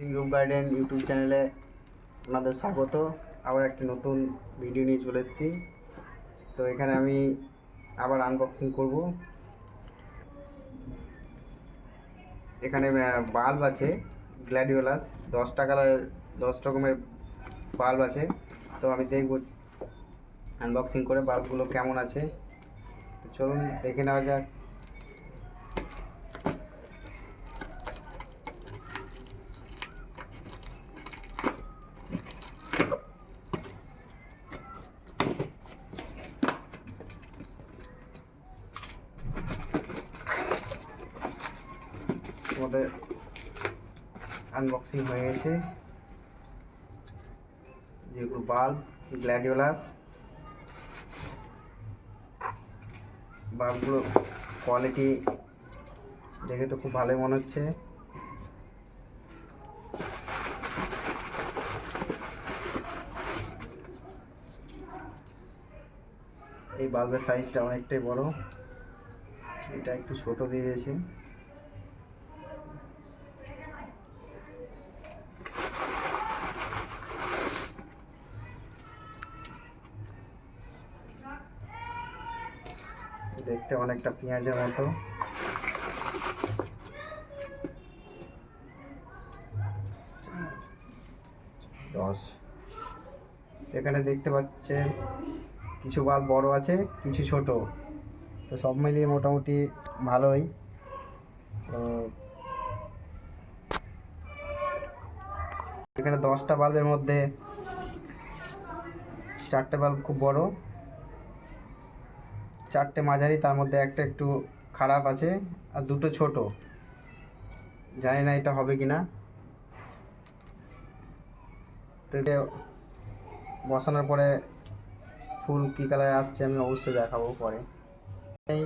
Group garden YouTube চ্যানেলে আপনাদের স্বাগত। আবার একটি নতুন ভিডিও নিয়ে চলে এসেছি। তো এখানে আমি আবার আনবক্সিং করব। এখানে বাল্ব আছে গ্ল্যাডিওলাস দশটা কালার দশ রকমের বাল্ব আছে। তো আমি দেখব আনবক্সিং করে বাল্বগুলো কেমন আছে। তো চলুন দেখে নেওয়া যাক। আমাদের আনবক্সিং হয়ে গেছে। যেগুলো বাল্ব গ্ল্যাডিওলাস বাল্বগুলো কোয়ালিটি দেখে তো খুব ভালোই মনে হচ্ছে। এই বাল্বের সাইজটা অনেকটাই বড়। এটা একটু ছোট দিয়ে দিয়েছে। দেখতে অনেকটা পেঁয়াজের মতো। দশ। এখানে দেখতে পাচ্ছেন, কিছু বাল্ব বড় আছে, কিছু ছোট। তো সব মিলিয়ে মোটামুটি ভালোই। এখানে দশটা বাল্বের মধ্যে চারটে বাল্ব খুব বড়। চারটে মাঝারি, তার মধ্যে একটা একটু খারাপ আছে, আর দুটো ছোট। জানি না এটা হবে কি না তো বসানোর পরে ফুল কী কালারে আসছে আমি অবশ্যই দেখাবো পরে। এই